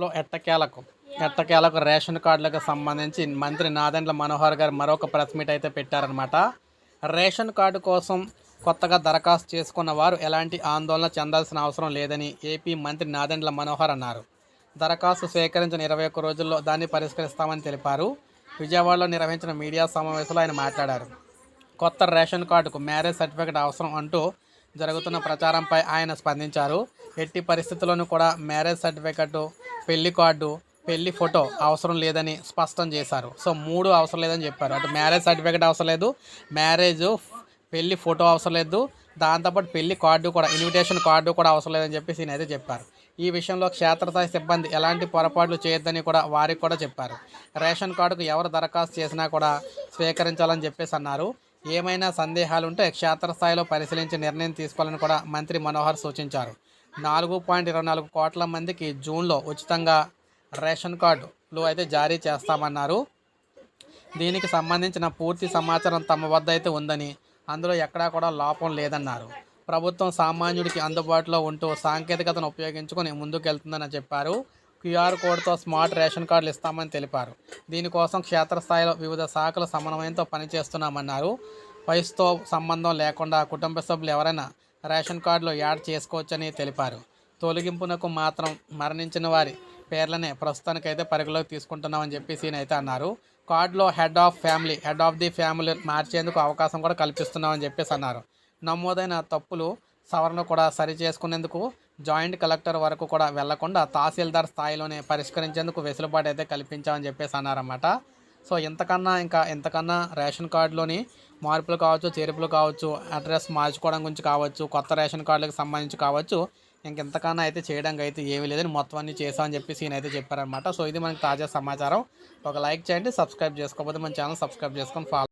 లో ఎట్టకేలకు ఎట్టకేలకు రేషన్ కార్డులకు సంబంధించి మంత్రి నాదెండ్ల మనోహర్ గారు మరొక ప్రెస్ మీట్ అయితే పెట్టారనమాట రేషన్ కార్డు కోసం కొత్తగా దరఖాస్తు చేసుకున్న వారు ఎలాంటి ఆందోళన చెందాల్సిన అవసరం లేదని ఏపీ మంత్రి నాదెండ్ల మనోహర్ అన్నారు. దరఖాస్తు సేకరించిన ఇరవై ఒక్క రోజుల్లో దాన్ని పరిష్కరిస్తామని తెలిపారు. విజయవాడలో నిర్వహించిన మీడియా సమావేశంలో ఆయన మాట్లాడారు. కొత్త రేషన్ కార్డుకు మ్యారేజ్ సర్టిఫికేట్ అవసరం అంటూ జరుగుతున్న ప్రచారంపై ఆయన స్పందించారు. ఎట్టి పరిస్థితుల్లోనూ కూడా మ్యారేజ్ సర్టిఫికెట్ పెళ్ళి కార్డు పెళ్ళి ఫోటో అవసరం లేదని స్పష్టం చేశారు. సో మూడు అవసరం లేదని చెప్పారు. అటు మ్యారేజ్ సర్టిఫికేట్ అవసరం లేదు మ్యారేజ్ పెళ్ళి ఫోటో అవసరం లేదు దాంతోపాటు పెళ్ళి కార్డు కూడా ఇన్విటేషన్ కార్డు కూడా అవసరం లేదని చెప్పేసి ఈయన అయితే చెప్పారు. ఈ విషయంలో క్షేత్రస్థాయి సిబ్బంది ఎలాంటి పొరపాట్లు చేయొద్దని కూడా వారికి కూడా చెప్పారు. రేషన్ కార్డుకు ఎవరు దరఖాస్తు చేసినా కూడా స్వీకరించాలని చెప్పేసి అన్నారు. ఏమైనా సందేహాలుంటే క్షేత్రస్థాయిలో పరిశీలించి నిర్ణయం తీసుకోవాలని కూడా మంత్రి మనోహర్ సూచించారు. నాలుగు పాయింట్ ఇరవై నాలుగు కోట్ల మందికి జూన్లో ఉచితంగా రేషన్ కార్డులు అయితే జారీ చేస్తామన్నారు. దీనికి సంబంధించిన పూర్తి సమాచారం తమ వద్ద అయితే ఉందని అందులో ఎక్కడా కూడా లోపం లేదన్నారు. ప్రభుత్వం సామాన్యుడికి అందుబాటులో ఉంటూ సాంకేతికతను ఉపయోగించుకొని ముందుకెళ్తుందని చెప్పారు. క్యూఆర్ కోడ్తో స్మార్ట్ రేషన్ కార్డులు ఇస్తామని తెలిపారు. దీనికోసం క్షేత్రస్థాయిలో వివిధ శాఖల సమన్వయంతో పనిచేస్తున్నామన్నారు. వయసుతో సంబంధం లేకుండా కుటుంబ సభ్యులు ఎవరైనా రేషన్ కార్డులో యాడ్ చేసుకోవచ్చని తెలిపారు. తొలగింపునకు మాత్రం మరణించిన వారి పేర్లనే ప్రస్తుతానికైతే పరిగణలోకి తీసుకుంటున్నామని చెప్పేసి ఈయన అయితే అన్నారు. కార్డులో head of family head of the family మార్చేందుకు అవకాశం కూడా కల్పిస్తున్నామని చెప్పేసి అన్నారు. నమోదైన తప్పులు సవరణ కూడా సరి చేసుకునేందుకు జాయింట్ కలెక్టర్ వరకు కూడా వెళ్ళకుండా తహసీల్దార్ స్థాయిలోనే పరిష్కరించేందుకు వెసులుబాటు అయితే కల్పించామని చెప్పేసి అన్నారన్నమాట. సో ఇంతకన్నా ఇంకా ఇంతకన్నా రేషన్ కార్డులోని మార్పులు కావచ్చు చేర్పులు కావచ్చు అడ్రస్ మార్చుకోవడం గురించి కావచ్చు కొత్త రేషన్ కార్డులకు సంబంధించి కావచ్చు ఇంకెంతకన్నా అయితే చేయడానికి అయితే ఏమీ లేదని మొత్తం అన్ని చేసామని చెప్పేసి ఈయన అయితే చెప్పారనమాట సో ఇది మనకి తాజా సమాచారం. ఒక లైక్ చేయండి సబ్స్క్రైబ్ చేసుకోకపోతే మన ఛానల్ సబ్స్క్రైబ్ చేసుకొని ఫాలో